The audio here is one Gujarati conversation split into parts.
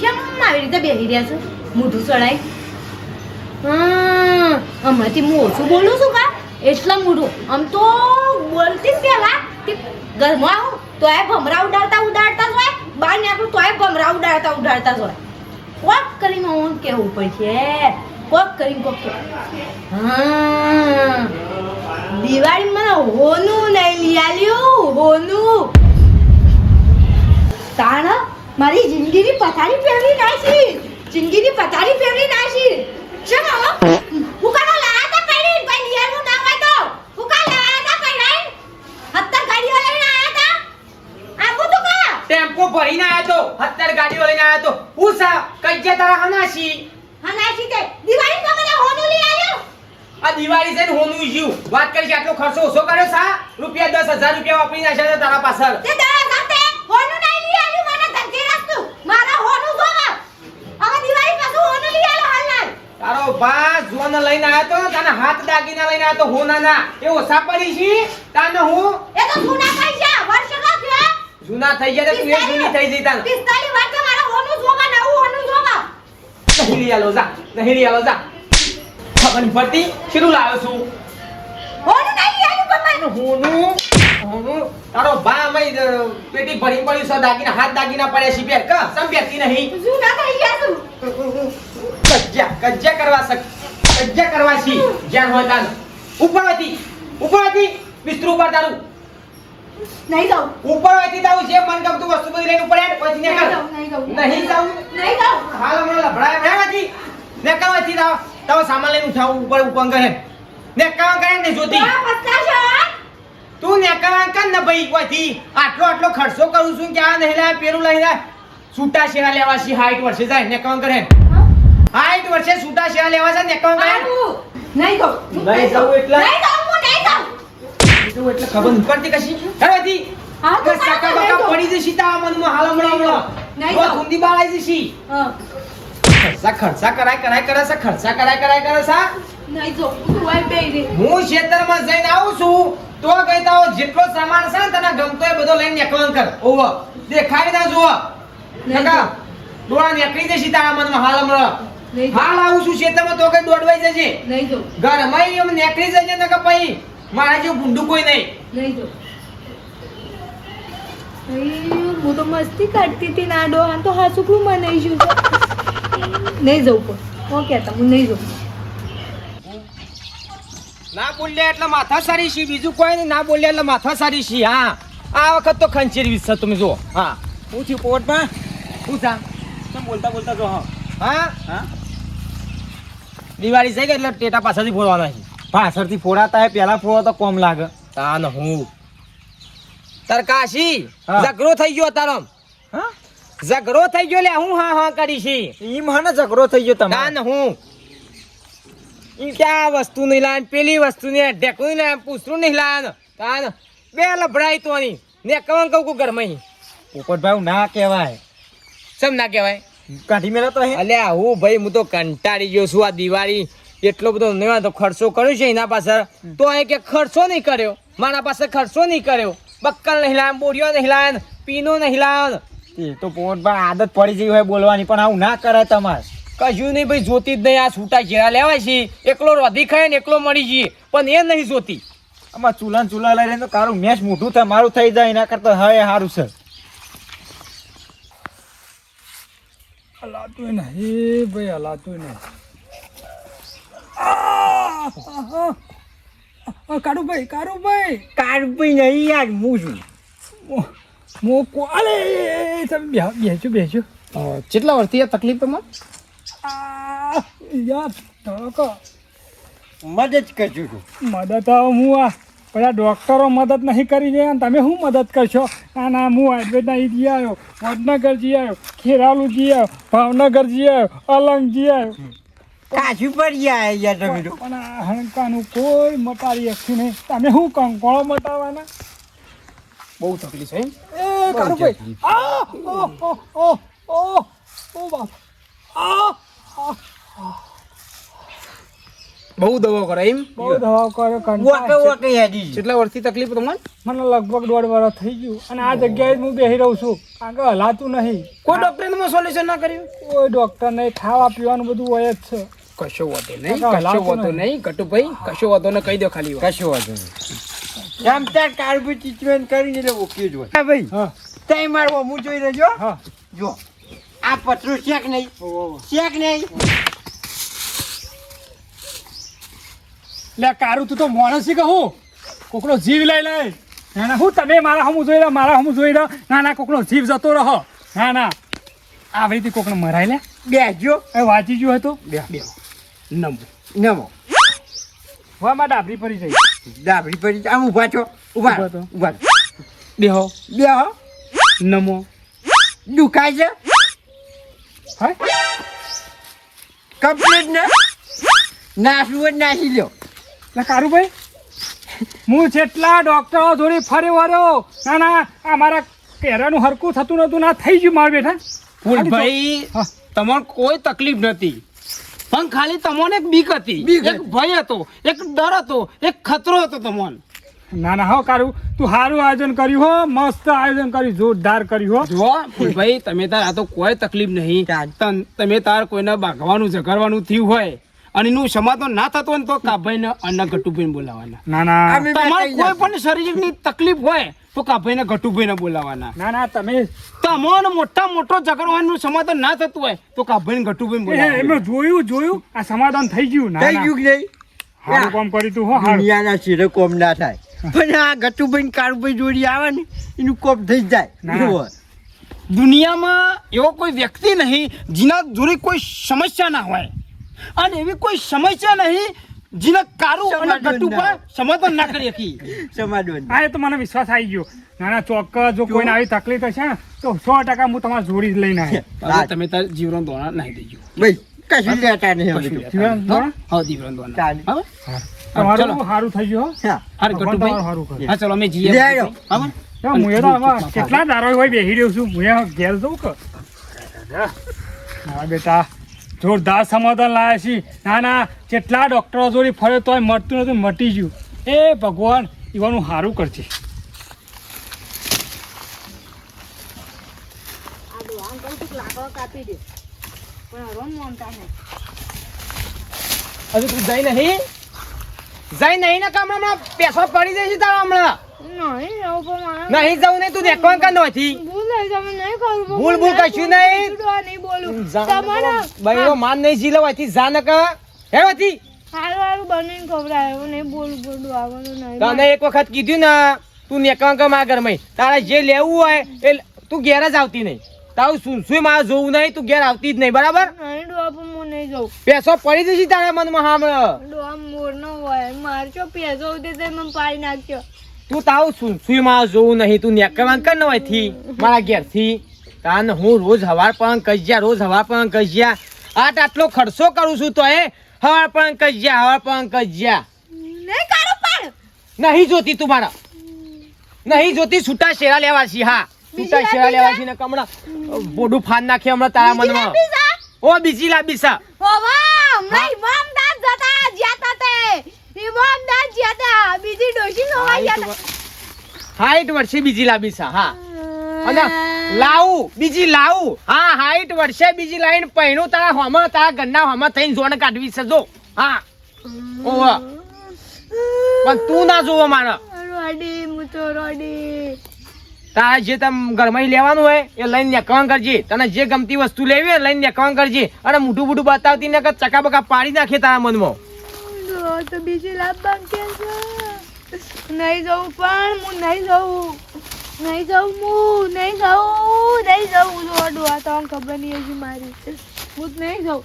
શેમ આવી રીતે બેસી રહ્યા છો? મોઢું ચડાય હમણાંથી હું ઓછું બોલું છું કા? એટલા મોઢું. આમ તો બોલતી પેલા કે ઘરમાં આવું તો એ ભમરા ઉડાડતા ઉડાડતા હોય. બહાર નીકળું તો એ ભમરા ઉડાડતા ઉડાડતા હોય. કોક કરીને હું કેવું પડશે? કોક કરીને કોક હા. દિવાળી મને હોનું નહીં લઈ આલ્યું હોનું મારી જિંદગીની પથારી ફેરવી નાખી. જિંદગીની પથારી ફેરવી નાખી. શેમ આવો હું કાનો લાયા તા કઈ ભાઈ નિયરનું ના હોય તો. હું કા લાયા તા કઈ હત્તર ગાડીઓ લઈને આયા તા આ બધું કા? ટેમ્પો ભરીને આયા તો હત્તર ગાડીઓ લઈને આયા તો. હું સા? કજ્જે તારા હનાશી? હા નાખી તે. દિવાળી પર મને હોનું લઈ આલ્યો આ દિવાળી છે ને હોનું જીવ વાત કરી આટલો ખર્ચો ઓછો કર્યો સા? રૂપિયા દસ હજાર રૂપિયા વાપરી નાખ્યા તારા પાછળ તે દવા સાથે હોનું નહીં લઈ આલ્યું મને ધમકી રાખતું મારા હોનું જોવા હવે દિવાળી પાછું હોનું લઈ આલો હાલ ના તારો બા લઈને આવ્યો તો તને હાથ દાગીના લઈને આવ્યો તો હું ના એ ઓછા પડી છી તને હું એ તો જૂના પૈસા વર્ષ નો થયો. જૂના થઈ ગયા તો તું એ જૂની થઈ જઈ તાને પિસ્તાલીસ વર્ષે મારા હોનું જોવા નવું હોનું જોવા. નહીં લઈ લોજા નહીં લઈ લોજા ખબર પડતી શીરું લાવ્યો છું? હોનું નહીં આલ્યું પણ મને હોનું હોનું તારો બા અમે પેટી ભરી પડી છે દાગીના હાથ દાગીના પડ્યા છે બે ક બેસતી નહીં. જૂના થઈ ગયા તું. કજ્જા કજ્જા કરવા શક છી જ્યાં હોય ત્યાં ઉપર હતી ઉપર હતી બિસ્તરું ઉપર તારું. નહીં જાઉં. ઉપર હતી તારું જે મન ગમતું વસ્તુ બધી લઈને ઉપર હેડ પછી ને નહીં જાઉં નહીં જાઉં. નહીં જાઉં? નહીં જાઉં. હાલ હમણાં લભડાય ભેગા નથી ને કાવા હતી તાવ તાવ સામાન લઈને ઉઠાવું ઉપર ઉપર કરે ને કામ કરે ને જોતી. તું ને કામ કર ને ભાઈ કોઈથી આટલો આટલો ખર્ચો કરું છું કે આ નહીં લાય પેરું લઈ લાય છૂટા શેરા લેવા છે હાઈટ વર્ષે જાય ને કામ કરે હાઈટ વર્ષે છૂટા શેરા લેવા છે ને કામ કરે નહીં જાઉં નહીં જાઉં એટલે? નહીં જાઉં હું નહીં જાઉં. એટલે ખબર નહીં પડતી કશી? હવેથી હા, તો બસ બાકા પડી જશી તા મનમાં હાલ હમણાં હમણાં નહીં બહુ જાઉં. ઊંધી બાળ આવી જશી. હા, ખર્ચા ખર્ચા કરાય કરાય કરે છે ખર્ચા કરાય કરાય કરે છે નહીં જાઉં. હું વાય બેહી હું ખેતરમાં જઈને આવું છું તો કઈ તારો જેટલો સામાન છે ને તને ગમતો એ બધો લઈને નીકળવાનું કર. ઓવો દેખાય ના જુઓ. નકા. ડોળા નીકળી જશી તારા મનમાં હાલ હમણાં. હાલ આવું છું? ખેતરમાં તો કઈ દોડવાઈ જશે નહીં જાઉં ઘરમાં એમ નીકળી જશે ને કે પછી મારા જેવું ભૂંડું કોઈ નહીં. નહીં જો હું તો મસ્તી કાઢતી હતી ના ડો આમ તો હા મનાઈશું છે નહીં જવું પણ. હું કહેતા હું નહીં જવું. ના બોલ્યા એટલે માથા સારી છે બીજું કોઈ નહીં. ના બોલ્યા એટલે માથા સારી છે હા. આ વખત તો ખંચેર વિશે તમે જો હા. હું છું પોટમાં હું જા તમે બોલતા બોલતા જો હા? હા? હા? દિવાળી છે કે એટલે ટેટા પાછળથી ફોડવાના છે? પાછળથી ફોડાતા હે પેલા ફોડો તો કોમ લાગે. તાન હું. તાર કાશી ઝઘડો થઈ ગયો તારો હા? ઝઘડો થઈ ગયો લે હું હા હા કરી છી. ઈ મને ઝઘડો થઈ ગયો તાન તમારે હું. ઈ ક્યાં વસ્તુ નહીં લાય પેલી વસ્તુ ને ઢેકું ને પૂછરું નહીં લાય તાન બે લભડાઈ તો ની કવન કહું ઘરમાં પોપટભાઈ ના કહેવાય. સમ ના કહેવાય? કાઢી મેળો તો અલ્યા હું ભાઈ હું તો કંટાળી ગયો છું આ દિવાળી. એટલો બધો નહીં તો ખર્ચો કર્યો છે એના પાછળ. તો એ કે ખર્ચો નહીં કર્યો. મારા પાસે ખર્ચો નહીં કર્યો. બક્કલ નહીં લાવ બોરિયો નહીં લાવ પીનો નહીં લાવ એ તો પોપટભાઈ આદત પડી ગઈ હોય બોલવાની પણ આવું ના કરે તમારે. કશું નહીં ભાઈ જોતી જ નહીં. આ છૂટા ઘેરા લેવાય છે. એકલો રોધી ખાય ને એકલો મળી જઈએ. પણ એ નહીં જોતી. આમાં ચૂલા ચૂલા લઈને તો કારું મેચ મોઢું થાય મારું થઈ જાય એના કરતાં હવે સારું છે. હલાતું નહીં ભાઈ હલાતું નહીં કારુભાઈ કારુભાઈ ભાઈ નહીં યાર હું છું મો કોલે તમે બેસો બેસો કેટલા વર્ષથી આ તકલીફ આ યાર તડકો મદદ કરજો છું મદદ હવે હું આ બધા ડૉક્ટરો મદદ નહીં કરી રહ્યા ને તમે શું મદદ કરશો? ના ના હું આયુર્વેદના એ જઈ આવ્યો. વડનગર જી આવ્યો. ખેરાલુ જઈ આવ્યો. ભાવનગર જઈ આવ્યો. અલંગ જઈ આવ્યો. કાશી પડી ગયા યાર તમે તો. પણ હણકાનું કોઈ મટાડી શકતું નહીં. તમે શું કંકોળો મટાડવાના? બહુ તકલીફ છે એ કારુભાઈ આ ઓ ઓ ઓ ઓ ઓ બાપ. આ આ. બહુ દવા કરે એમ? બહુ દવાઓ કરે હેડી કેટલા વર્ષથી તકલીફ તમને? મને લગભગ દોઢ વર્ષ થઈ ગયું. અને આ જગ્યાએ હું બેસી રહું છું. આગળ હલાતું નહીં. કોઈ ડોક્ટરે સોલ્યુશન ના કર્યું? કોઈ ડોક્ટર નહીં. ખાવા પીવાનું બધું હોય જ છે. કશો વાતો નહીં કશો વાતો નહીં. કટુભાઈ કશો વાતો ને કહી દો ખાલી કશો વાતો નહીં. એમ ત્યાં કાર્બી ટ્રીટમેન્ટ કરીને એટલે ઓકે જ હોય. હા ભાઈ હા. તઈ મારવો હું જોઈ લેજો હા. જો. આ પતરું શેક નહીં. શેક નહીં. લે કારું તું તો માણસી કહું કોકનો જીવ લઈ લે. ના ના હું તમે મારા હમું જોઈ રહ્યો મારા હમું જોઈ રહ્યો. ના ના કોકનો જીવ જતો રહો. ના ના. આવી રીતે કોકને મરાય લે. બેસજો એ વાંચી ગયું હતો? બે નમો. નમો. હવે માં ડાબરી પડી જઈ ડાબરી પડી આમ ઊભા છો? ઊભા. ઊભા બેહો. બેહો. નમો. દુખાય છે? હા? કમ્પ્લીટ ને? નાસવું તો નાસી લ્યો. લે કારુભાઈ? હું જેટલા ડોક્ટરો જોડે ફરી વળ્યો ના ના આ મારા કેરાનું હરકું થતું નતું ના થઈ ગયું મારા બેઠા ફૂલભાઈ. તમને કોઈ તકલીફ નથી. પણ ખાલી તમને એક બીક હતી. એક ભય હતો એક ડર હતો એક ખતરો હતો તમને. ના ના હો કારું તું સારું આયોજન કર્યું હો મસ્ત આયોજન કર્યું જોરદાર કર્યું હો. જો ફૂલભાઈ તમે તાર આ તો કોઈ તકલીફ નહીં. તમે તાર કોઈને બાગવાનું જગાડવાનું થયું હોય અને નું સમાધાન ના થતું હોય ને તો કાભાઈને અન્ના ગટુભાઈને બોલાવાના. ના ના. તમારે કોઈ પણ શરીરની તકલીફ હોય તો કાભાઈને ગટુભાઈને બોલાવાના. ના ના તમે તમારો મોટા મોટો ઝઘડો હોય સમાધાન ના થતું હોય તો કાભાઈ ને ઘટુભાઈ બોલાવાના. એમાં જોયું જોયું આ સમાધાન થઈ ગયું. ના થઈ ગયું કે નહીં? સારું કામ કરી તું હો દુનિયાના શિરે કોમ ના થાય. પણ આ ગટુભાઈ કાળુભાઈ જોડી આવે ને એનું કોપ થઈ જાય. દુનિયામાં એવો કોઈ વ્યક્તિ નહીં જેના જોડે કોઈ સમસ્યા ના હોય. અને એવી કોઈ સમસ્યા નહીં જીને કારું અને ગટુ પર સમાધાન ના કરી શકી સમાધાન. હા એ તો મને વિશ્વાસ આવી ગયો. ના ના ચોક્કસ જો કોઈને આવી તકલીફ હશે ને તો સો ટકા હું તમારી જોડી જ લઈને આવ્યો તમે તાર જીવન ધોરણ નાખી દેજો. ભાઈ કશું લેતા નહીં. જીવન હા જીવન ધોરણ તમારું. સારું થઈ ગયું હો. સારું કરે. હા ચલો અમે જઈએ. હું તો કેટલા દારો હોય બેસી રહ્યો છું. હું ઘેર જઉં કે? હા બેટા. જોરદાર સમાધાન લાવ્યા છીએ ના ના જેટલા ડૉક્ટરો જોડે ફરે તોય મળતું નતું મટી ગયું. એ ભગવાન એવાનું સારું કરશે હજુ તું જઈ નહીં? જઈ નહીં ને કામ હમણાં પેસો પડી જશે તારા હમણાં. નહીં જવું નહીં તું દેખવા કા નથી ભૂલ ભૂલ કશું નહીં. બહેરો માન નહીં જીલો હોયથી જાનક હે નહીં તને એક વખત કીધું ને તું નેકવા કે માં ઘરમાં તારે જે લેવું હોય એ તું ઘેર જ આવતી નહીં. તારું શું મારે જોવું નહીં તું ઘેર આવતી જ નહીં બરાબર? પેસો પડી જશે તારા મનમાં હામણાં ડોહા મોર નો હોય મારચો પેસો ઉડે તે મને પાડી નાખ્યો તું તાવ સુઈ માં જોવું નહીં તું નેકરવાન કર ન થી મારા ઘેરથી. તાન હું રોજ હવાર પણ કજ્યા રોજ હવાર પણ કજ્યા આટ આટલો ખર્ચો કરું છું તો એ હવાર પણ કજ્યા હવાર પણ કજ્યા નહીં કરું પણ. નહીં જોતી તું મારા. નહીં જોતી છૂટા શેરા લેવા છી હા. છૂટા શેરા લેવા છી ને હમણાં બોડું ફાન નાખે હમણાં તારા મનમાં. ઓ બીજી લાબી સા ઓ વાહ ઇમામદાર બમ જ્યાં જ્યાં તા બીજી ડોશી હાઈટ વર્ષે બીજી લાંબી છે હા. અને લાવું બીજી લાવું. હા હાઈટ વર્ષે બીજી લાઈન પહેણું તારા હોમાં તારા ગન્ના હોમાં થઈને જોણ કાઢવી છે જો. હા. ઓહ. પણ તું ના જોવો મારે. રોડી હું તો રોડી. તારા જે તમ ઘરમાં લેવાનું હોય એ લઈને નેકવાન કરજે. તને જે ગમતી વસ્તુ લેવી હોય લઈને નેકવાન કરજે. અને મોઢું મોઢું બતાવતી ને કે ચકા બકા પાડી નાખે તારા મનમાં. ડો તો બીજી લાભ કે છે નહીં જવું પણ હું નહીં જવું. નહીં જવું હું નહીં જવું નહીં જવું. દોડું આ તો ખબર નહીં હજી મારી. હું નહીં જવું.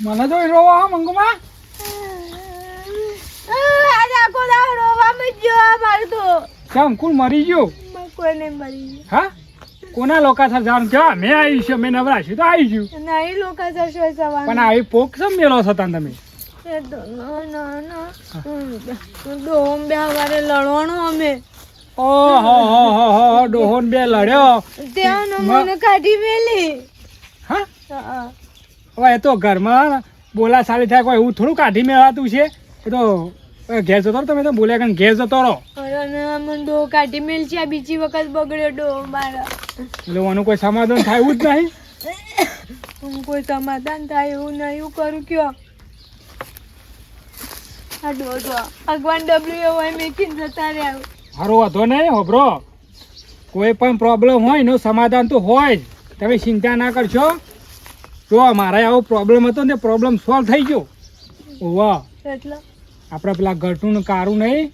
મને તો રોવા આ મંગુમાં. આજે આખો દાડો રોવામાં જ ગયો મારું તો કે અંકુર મરી ગયો? કોઈ નહીં મરી ગયો. હા? કોના લોકાસર જવાનું? કે મેં આવી છું મેં નવરાશું તો આવી છું. નહીં લોકો જશો પણ આવી પોક સમ મેલો હતા તમે? ડોમ બે વારે લડવાનો અમે. ઓહો હો હો હો ડોહોન બે લડ્યો. ત્યાં મને કાઢી મેલી. હા. હવે એ તો ઘરમાં બોલા સારી થાય કોઈ હું થોડું કાઢી મેળવાતું છે? એ તો ઘેર જતો તમે તો બોલ્યા કે ઘેર જતો રહો. મને ડો કાઢી મેલ છે આ બીજી વખત બગડ્યો ડો મારા. એટલે આનું કોઈ સમાધાન થાય એવું જ નહીં? હું કોઈ સમાધાન થાય એવું નહીં એવું કરું કયો? આ ડો ડો ભગવાન ડબલ્યુ હોય મેકીને જતા રહ્યા. સારો વાંધો નહીં હોભરો. કોઈ પણ પ્રોબ્લેમ હોય એનું સમાધાન તો હોય જ. તમે ચિંતા ના કરશો. જો મારે આવો પ્રોબ્લેમ હતો ને પ્રોબ્લેમ સોલ્વ થઈ ગયો. વાહ એટલે? આપણે પેલા ગટુનું કારું નહીં.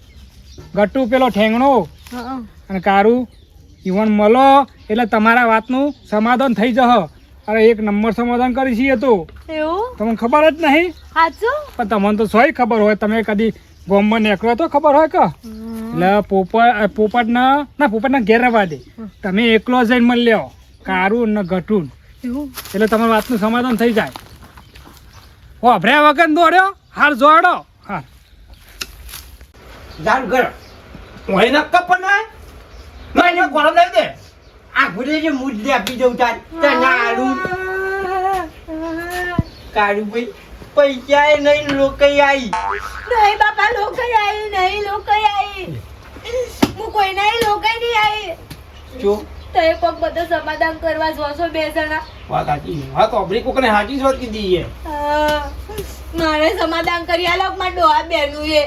ગટુ પેલો ઠેંગણો. અને કારું ઈવન મળો એટલે તમારા વાતનું સમાધાન થઈ જશો અરે એક નંબર સમાધાન કરી છીએ તો. તમને ખબર જ નહીં? પણ તમને તો સોય ખબર હોય. તમે કદી ગોમમાં નીકળો તો ખબર હોય કે? એટલે પોપટ પોપટના ના પોપટના ઘેર રવા દે. તમે એકલો જઈને મળી લ્યો. કારું ને ગટુન. એટલે તમારી વાતનું સમાધાન થઈ જાય. વાભર્યા વગર દોડ્યો? હાર જોડો. જાણ કર ઓય ન કપ ના ના એને ગોળો લઈ દે. આ ભૂલે જે મુદ્દે આપી દઉં તાર. તને આલું કાળું ભાઈ. પૈસા એ નહીં લોકઈ આવી નહીં બાપા લોકઈ આવી નહીં લોકઈ આવી હું કોઈ નહીં લોકો નહીં આવી જો. તો એ કોક બધો સમાધાન કરવા જોશો બે જણા. વાત સાચી વાત ઓબરી કોકને સાચી વાત કીધી છે. હા. મારે સમાધાન કરી આલો મારા ડોહા બેનું એ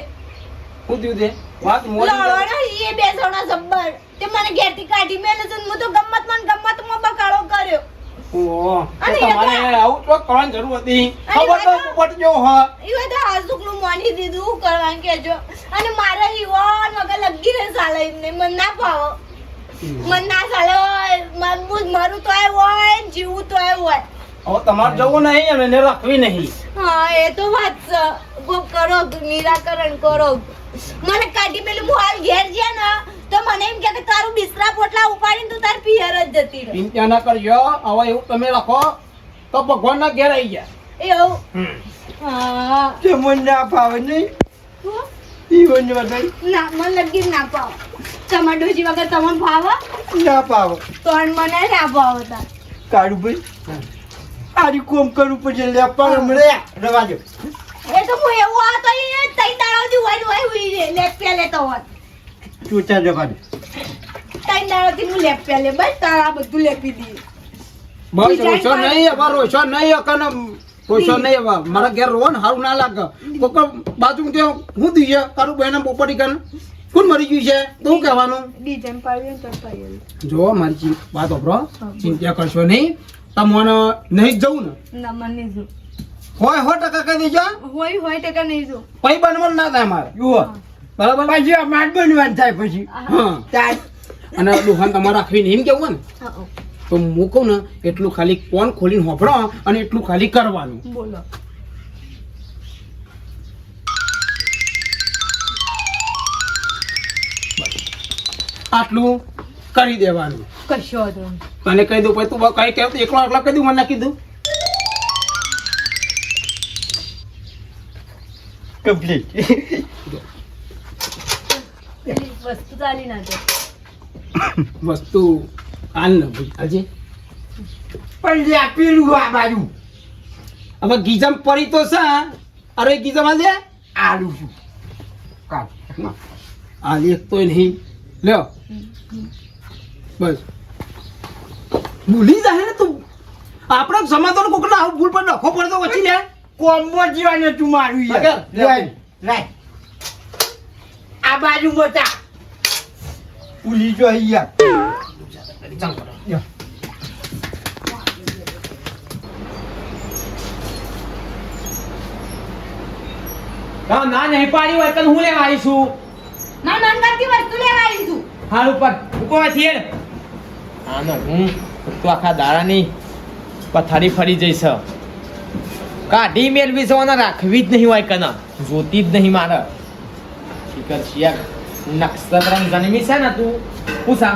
શું થયું તે વાત મોડી. એ બે જણા જબ્બર. તે મને ઘેરથી કાઢી મેલે છે હું તો ગમતમાં બકાળો કર્યો. ઓહો, તમારે આવું તો કરવાની જરૂર હતી. ખબર તો વાત- હ. એ બધા હાસુકનું મોની દીધું કરવાનું કેજો અને મારા ઈવન વગર લગી રહે સાલે એમને. મન ના પાવો મન ના મન મારું તો એ હોય જીવું તો એ હોય. હવે તમારે જવું નહીં અને એને રાખવી નહીં. હા એ તો વાત છે. કરો નિરાકરણ કરો. મને કાઢી પેલું હું હાલ ઘેર જ્યા ને તો મને એમ કે કે તારું બિસ્તરા પોટલા ઉપાડીને તું તાર પિયર જ જતી રહે. ચિંતા ના કરજો હવે એવું તમે લખો તો ભગવાન ના ઘેર આવી ગયા એવું? હા. તે મને ના ફાવે નહીં? ઈ મને વધારે ના મને લગી ના પાવ તમારા ડોશી વગર તમને ભાવ ના પાવે તો મને ના ભાવ તાર. કાઢું ભાઈ આરી કોમ કરવું પડશે. લે પણ રે રવા દો. એ તો હું એવું આ તો એ તઈ દાડોથી વન વય હોય રે લેપ્યા લેતો હોત. ચોચા રવા દો તઈ દાડોથી હું લેપ્યા લે બસ તારા બધું લેપી દી બસ કોઈ- નહીં હવે રોશો નહીં અકન રોશો નહીં હવે મારા ઘેર રોન સારું ના લાગે. કોક બાજુ કે હું દઈએ તારું બેન પોપટી કન કોણ મરી ગયું છે? તો શું કહેવાનું? તો જો મારી વાત ઓપરો ચિંતા કરશો નહીં. તમને નહીં જ જવું ને. ના મને નહીં જો હોય હો ટકા કહી દેજો હોય હોય ટકા નહીં જો. પછી બનવાનું ના થાય મારે. જુઓ. બરાબર? પછી માટ બનવાનું થાય પછી. હા. અને દુકાન તમારે રાખવી એમ કેવું ને? હા, તો મૂકો ને એટલું ખાલી કોણ ખોલીને હોભળો અને એટલું ખાલી કરવાનું. બોલો. આટલું કરી દેવાનું. કશો તને કહી દઉં પછી તું કઈ કહ્યું તો એકલો એકલો કહી દઉં મને કીધું. કમ્પ્લીટ વસ્તુ ચાલી ના દે વસ્તુ હાલ ન ભાઈ આજે પણ લે પેલું આ બાજુ હવે ગીજમ પડી તો છે અરે ગીજમ હાલ દે આલું છું કાઢ હાલ એક તોય નહીં લ્યો બસ ભૂલી જાય ને તું આપણો સમાધાન કોક ના ભૂલ પર નખો પડતો પછી લે કોમ્બો જીવાને તું મારું લાય. આ બાજુ મોટા. ઉલી જો અહીંયા. ના ના નહીં પાડી હોય તને હું લેવા આવીશું ના નનગતી વસ્તુ લેવા આવી હાલ ઉપર. ઉપર થયેલ આનો હું તો આખા દાડાની પથારી ફરી જઈશ. કાઢી મેળવી જવાના રાખવી જ નહીં હોય કના જોતી જ નહીં મારે. શિખર શિયાક નક્ષત્ર જન્મી છે ને તું પૂછા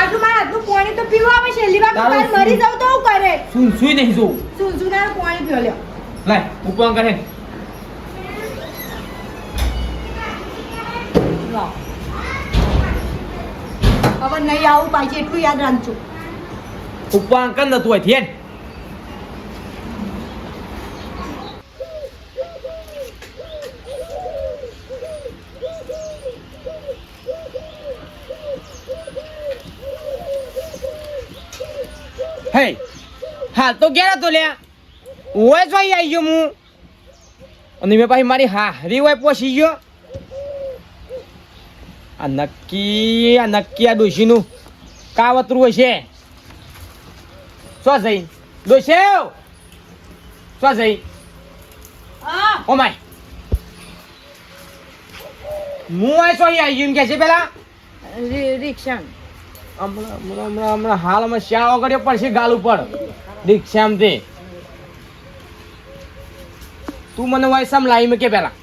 આજુ મારા હાથનું પાણી તો પીવા આવે છે. લીવા તાર મરી જાવ તો હું કરે? સુન સુઈ નહીં જો શું સુન તારું પાણી પીવા લ્યો. લાય ઉપર કરે. હવે નહીં આવું પાછી એટલું યાદ રાખજો. ઉપર કર નતું હોય થયેલ હે હાલ તો ઘેર હતો લ્યા. ઓય જોઈ આવી ગયો હું. અને મેં પાછી મારી હારી હોય પહોંચી ગયો. આ નક્કી આ નક્કી આ ડોશીનું કાવતરું હશે. શું જઈ ડોશે શું જઈ હા. Oh my. હું આ શું આવી ગયું કે છે પેલા? રિક્ષા હમણાં હમણાં હમણાં હમણાં હાલમાં શ્યા વગર પડશે ગાલ ઉપર? રિક્ષામાં તે તું મને વાયસામ લાવી મૂકે પેલા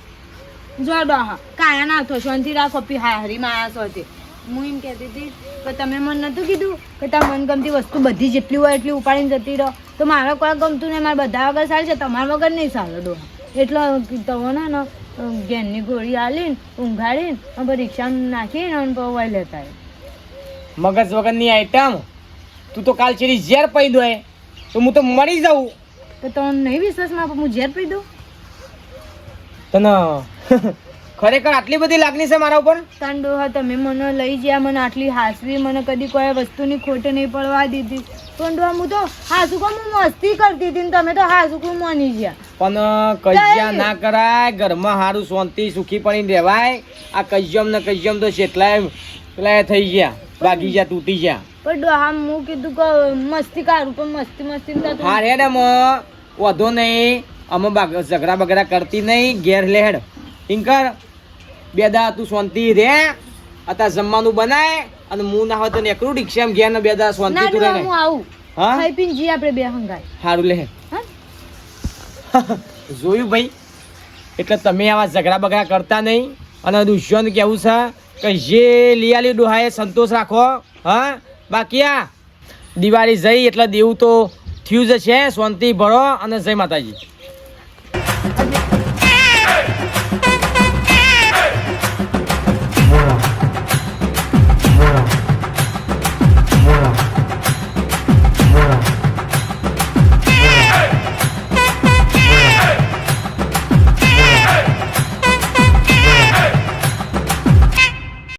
જો ડોહા કાયા ના થો શાંતિ રાખો પી હારી માયા છો હું એમ કહેતી હતી કે તમે મને નતું કીધું કે તમે મનગમતી વસ્તુ બધી જેટલી હોય એટલી ઉપાડીને જતી રહો. તો મારે કોઈ ગમતું નહીં મારે બધા વગર સારું છે તમારા વગર નહીં સારું ડોહા એટલો તમે ને ઘેરની ગોળી આલીને ઊંઘાડીને અને રિક્ષામાં નાખીને અને પછી લેતા. મગજ વગરની આઈટમ તું તો કાલ ચેરી ઝેર પી દો તો હું તો મરી જાઉં. તો તમને નહીં વિશ્વાસમાં હું ઝેર પી દઉં? તને ખરેખર આટલી બધી લાગણી છે મારા ઉપર? તાન હા તમે મને લઈ ગયા મને આટલી હાસવી મને કદી કોઈ વસ્તુની ખોટ નહીં પડવા દીધી. પણ હું તો હાસુ કો હું મસ્તી કરતી હતી તમે તો હાસુ કો માની ગયા. પણ કજિયા ના કરાય ઘરમાં સારું શાંતિ સુખી પડી રહેવાય. આ કજ્યમ ને કજ્યમ તો કેટલાય પેલા થઈ ગયા ભાગી ગયા તૂટી ગયા. પણ ડોહા હું કીધું કે મસ્તી કરું પણ મસ્તી મસ્તી હા રે ને વધો નહીં. અમે ઝઘડા બગડા કરતી નહીં ઘેર લેડ ટિંકર બે દા તું શાંતિ રે. અતા જમવાનું બનાય અને હું ના હોય તો નીકળું એમ ઘેર ને બે દા શાંતિ તું રહે હું આવું. હા? ખાઈ પીને જઈએ આપણે બે હંગાય સારું લે. જોયું ભાઈ એટલે તમે આવા ઝઘડા બગડા કરતા નહીં. અને દુષ્યંત કેવું છે? કે જે લિયાલી ડોહાએ સંતોષ રાખો, હા? બાકી આ દિવાળી જઈ એટલે દેવું તો થયું જ છે. શાંતિ ભરો અને જય માતાજી.